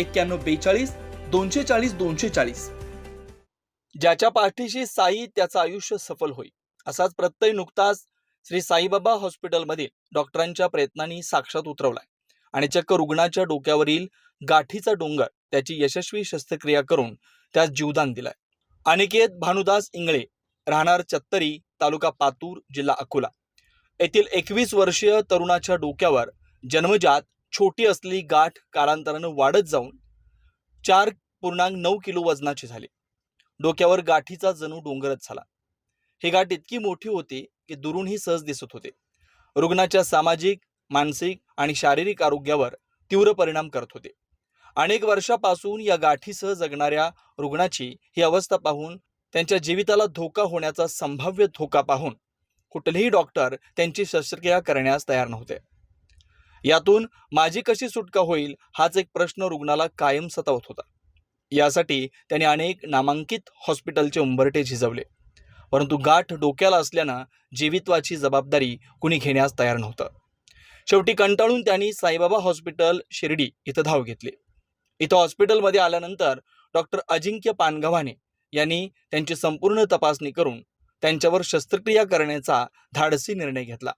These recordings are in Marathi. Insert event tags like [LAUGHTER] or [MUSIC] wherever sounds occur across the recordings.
एक्क्याण्णव बेचाळीस दोनशे चाळीस दोनशे चाळीस. ज्याच्या पाठीशी साई त्याचं आयुष्य सफल होईल असाच प्रत्यय नुकताच श्री साईबाबा हॉस्पिटलमधील डॉक्टरांच्या प्रयत्नांनी साक्षात उतरवलाय. आणि चक्क रुग्णाच्या डोक्यावरील गाठीचा डोंगर त्याची यशस्वी शस्त्रक्रिया करून त्यास जीवदान दिलाय. अनिकेत भानुदास इंगळे राहणार चत्तरी तालुका पातूर जिल्हा अकोला. येथील एकवीस वर्षीय तरुणाच्या डोक्यावर जन्मजात छोटी असलेली गाठ कालांतरानं वाढत जाऊन चार पूर्णांक नऊ किलो वजनाची झाली. डोक्यावर गाठीचा जणू डोंगरच झाला. ही गाठ इतकी मोठी होती की दुरूनही सहज दिसत होते. रुग्णाच्या सामाजिक मानसिक आणि शारीरिक आरोग्यावर तीव्र परिणाम करत होते. अनेक वर्षापासून या गाठीसह जगणाऱ्या रुग्णाची ही अवस्था पाहून त्यांच्या जीविताला धोका होण्याचा संभाव्य धोका पाहून कुठलेही डॉक्टर त्यांची शस्त्रक्रिया करण्यास तयार नव्हते. यातून माझी कशी सुटका होईल हाच एक प्रश्न रुग्णाला कायम सतावत होता. यासाठी त्याने अनेक नामांकित हॉस्पिटलचे उंबरटे झिजवले. परंतु गाठ डोक्याला असल्यानं जीवित्वाची जबाबदारी कुणी घेण्यास तयार नव्हतं. शेवटी कंटाळून त्यांनी साईबाबा हॉस्पिटल शिर्डी इथं धाव घेतली. इथं हॉस्पिटलमध्ये आल्यानंतर डॉक्टर अजिंक्य पानगव्हाणे यांनी त्यांची संपूर्ण तपासणी करून त्यांच्यावर शस्त्रक्रिया करण्याचा धाडसी निर्णय घेतला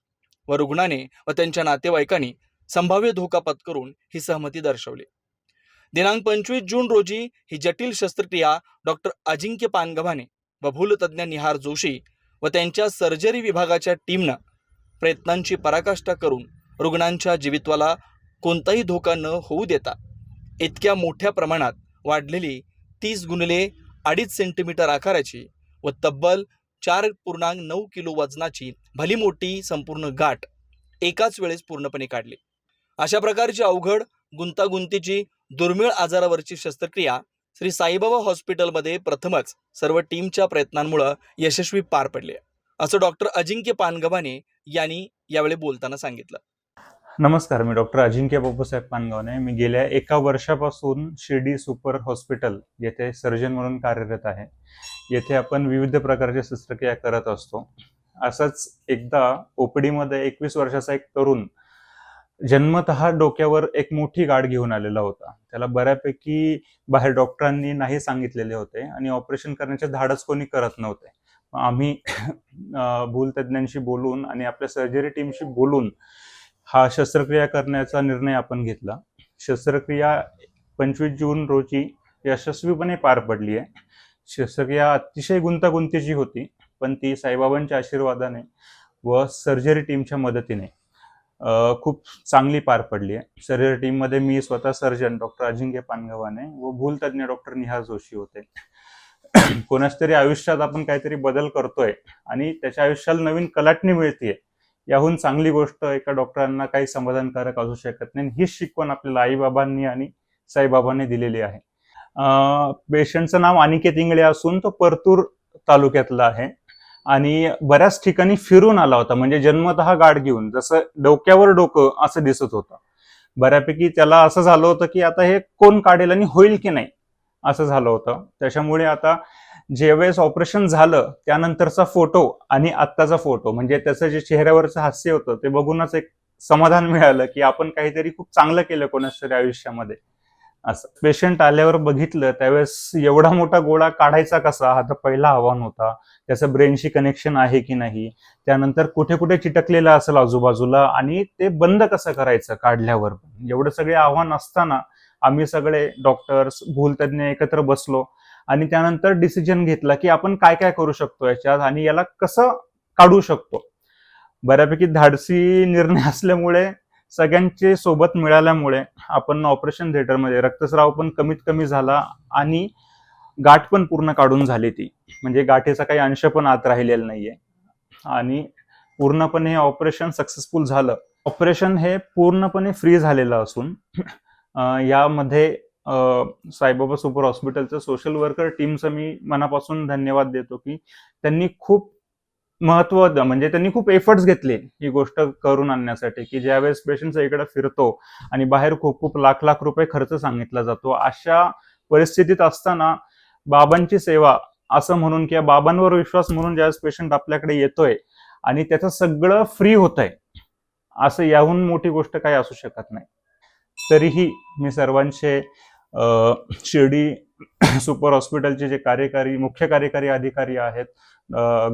व रुग्णाने व त्यांच्या नातेवाईकांनी संभाव्य धोका पत्करून ही सहमती दर्शवली. दिनांक पंचवीस जून रोजी ही जटिल शस्त्रक्रिया डॉक्टर अजिंक्य पानगव्हाणे व भूलतज्ञ निहार जोशी व त्यांच्या सर्जरी विभागाच्या टीमनं प्रयत्नांची पराकाष्ठा करून रुग्णांच्या जीवित्वाला कोणताही धोका न होऊ देता इतक्या मोठ्या प्रमाणात वाढलेली तीस गुणले अडीच सेंटीमीटर आकाराची व तब्बल चार पूर्णांक नऊ किलो वजनाची भली मोठी संपूर्ण गाठ एकाच वेळेस पूर्णपणे काढली. अशा प्रकारची अवघड गुंतागुंतीची दुर्मिळ आजारावरची शस्त्रक्रिया श्री साईबाबा हॉस्पिटलमध्ये प्रथमच सर्व टीमच्या प्रयत्नांमुळे यशस्वी पार पडली आहे. असं डॉक्टर अजिंक्य पानगवाने यांनी यावेळी बोलताना सांगितलं. नमस्कार मी डॉक्टर अजिंक्य बापूसाहेब पानगावने. मी गेल्या एका वर्षापासून शिर्डी सुपर हॉस्पिटल येथे सर्जन म्हणून कार्यरत आहे. येथे आपण विविध प्रकारच्या शस्त्रक्रिया करत असतो. असंच एकदा ओपीडीमध्ये मध्ये एकवीस वर्षाचा एक तरुण जन्मतः डोक्यावर एक मोठी गाठ घेऊन आलेला होता. त्याला बऱ्यापैकी बाहेर डॉक्टरांनी नाही सांगितलेले होते आणि ऑपरेशन करण्याचे धाडस कोणी करत नव्हते. आम्ही अं, भूलतज्ञांशी बोलून आणि आपल्या सर्जरी टीमशी बोलून हा शस्त्रक्रिया करण्याचा निर्णय आपण घेतला. शस्त्रक्रिया पंचवीस जून रोजी यशस्वीपणे पार पडली आहे. शस्त्रक्रिया अतिशय गुंतागुंतीची होती पण ती साईबाबांच्या आशीर्वादाने व सर्जरी टीमच्या मदतीने खूप चांगली पार पडली आहे. शरीर टीममध्ये मी स्वतः सर्जन डॉक्टर अजिंक्य पानगवाने व भूलतज्ञ डॉक्टर निहार जोशी होते. [CLEARS THROAT] कोणाच तरी आयुष्यात आपण काहीतरी बदल करतोय आणि त्याच्या आयुष्याला नवीन कलाटणी मिळतीये याहून चांगली गोष्ट एका डॉक्टरांना काही समाधानकारक असू शकत नाही. हीच शिकवण आपल्याला आईबाबांनी आणि साईबाबांनी दिलेली आहे. पेशंटचं नाव अनिकेत इंगळे असून तो परतूर तालुक्यातला आहे. आणि बऱ्याच ठिकाणी फिरून आला होता. म्हणजे जन्मतः गाठ घेऊन जसं डोक्यावर डोकं असं दिसत होतं. बऱ्यापैकी त्याला असं झालं होतं की आता हे कोण काढेल आणि होईल की नाही असं झालं होतं. त्याच्यामुळे आता ज्यावेळेस ऑपरेशन झालं त्यानंतरचा फोटो आणि आत्ताचा फोटो म्हणजे त्याचं जे चेहऱ्यावरचं हास्य होतं ते बघूनच एक समाधान मिळालं की आपण काहीतरी खूप चांगलं केलं कोणाच्या तरी आयुष्यामध्ये. असं. पेशंट आल्यावर बघितलं त्यावेळेस एवढा मोठा गोळा काढायचा कसा? हा तर पहिला आव्हान होता. त्याचं ब्रेनशी कनेक्शन आहे की नाही? त्यानंतर कुठे कुठे चिटकलेलं असेल आजूबाजूला? आणि ते बंद कसं करायचं काढल्यावर? एवढं सगळे आव्हान असताना आम्ही सगळे डॉक्टर्स भूलतज्ञ एकत्र बसलो. आणि त्यानंतर डिसिजन घेतला की आपण काय काय करू शकतो याच्यात? आणि याला कसं काढू शकतो? बऱ्यापैकी धाडसी निर्णय असल्यामुळे सगळ्यांचे सोबत मिळाल्यामुळे आपण ऑपरेशन थिएटरमध्ये रक्तस्राव पण कमीत कमी झाला आणि गाठ पण पूर्ण काढून झाली ती. म्हणजे गाठीचा काही अंश पण आत राहिलेला नाहीये. आणि पूर्णपणे हे ऑपरेशन सक्सेसफुल झालं. ऑपरेशन हे पूर्णपणे फ्री झालेलं असून यामध्ये साईबाबा सुपर हॉस्पिटलचं सोशल वर्कर टीमचं मी मनापासून धन्यवाद देतो की त्यांनी खूप महत्त्व द- म्हणजे त्यांनी खूप एफर्ट्स घेतले ही गोष्ट करून आणण्यासाठी की ज्यावेळेस पेशंट इकडे फिरतो आणि बाहेर खूप खूप लाख लाख रुपये खर्च सांगितला जातो अशा परिस्थितीत असताना बाबांची सेवा असं म्हणून किंवा बाबांवर विश्वास म्हणून ज्यावेळेस पेशंट आपल्याकडे येतोय आणि त्याचं सगळं फ्री होत आहे असं याहून मोठी गोष्ट काही असू शकत नाही. तरीही मी सर्वांचे शिर्डी [COUGHS] सुपर हॉस्पिटलचे जे कार्यकारी मुख्य कार्यकारी अधिकारी आहेत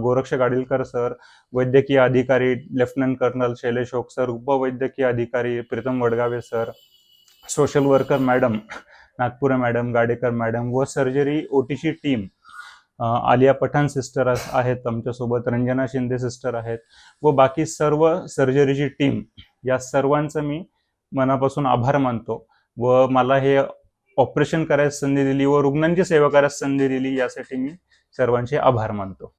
गोरक्ष गाडीलकर सर वैद्यकीय अधिकारी lieutenant colonel Shailesh Oak sir उपवैद्यकीय अधिकारी Pritam Wadgave sir social worker madam Nagpur madam Gadekar madam व सर्जरी ओटीची टीम आलिया पठाण सिस्टर आहेत आमच्यासोबत रंजना शिंदे सिस्टर आहेत व बाकी सर्व सर्जरीची टीम या सर्वांचं मी मनापासून आभार मानतो व मला हे ऑपरेशन करायची संधी दिली व रुग्णांची सेवा करायची संधी दिली यासाठी मी सर्वांचे आभार मानतो.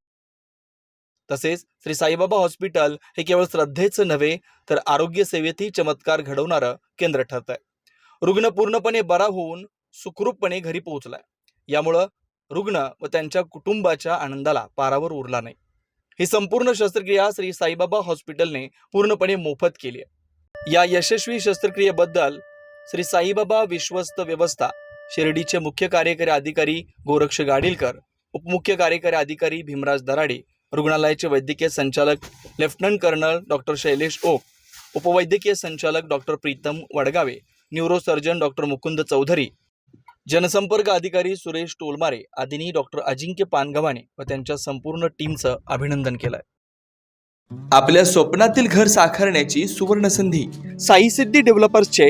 तसेच श्री साईबाबा हॉस्पिटल हे केवळ श्रद्धेचं नव्हे तर आरोग्य सेवेतही चमत्कार घडवणारं केंद्र ठरत आहे रुग्ण पूर्णपणे बरा होऊन सुखरूपपणे घरी पोहोचलाय. यामुळं रुग्ण व त्यांच्या कुटुंबाच्या आनंदाला पारावर उरला नाही. ही संपूर्ण शस्त्रक्रिया श्री साईबाबा हॉस्पिटलने पूर्णपणे मोफत केली आहे. या यशस्वी शस्त्रक्रियेबद्दल श्री साईबाबा विश्वस्त व्यवस्था शिर्डीचे मुख्य कार्यकारी अधिकारी गोरक्ष गाडीलकर उपमुख्य कार्यकारी अधिकारी भीमराज दराडे रुग्णालयाचे वैद्यकीय संचालक lieutenant colonel doctor Shailesh Oak उपवैद्यकीय संचालक doctor Pritam Wadgave neurosurgeon doctor Mukund Chaudhari जनसंपर्क अधिकारी सुरेश टोलमारे आदींनी डॉक्टर अजिंक्य पानगव्हाणे व त्यांच्या संपूर्ण टीमचं अभिनंदन केलंय. आपल्या स्वप्नातील घर साकारण्याची सुवर्ण संधी साई सिद्धी डेव्हलपर्सचे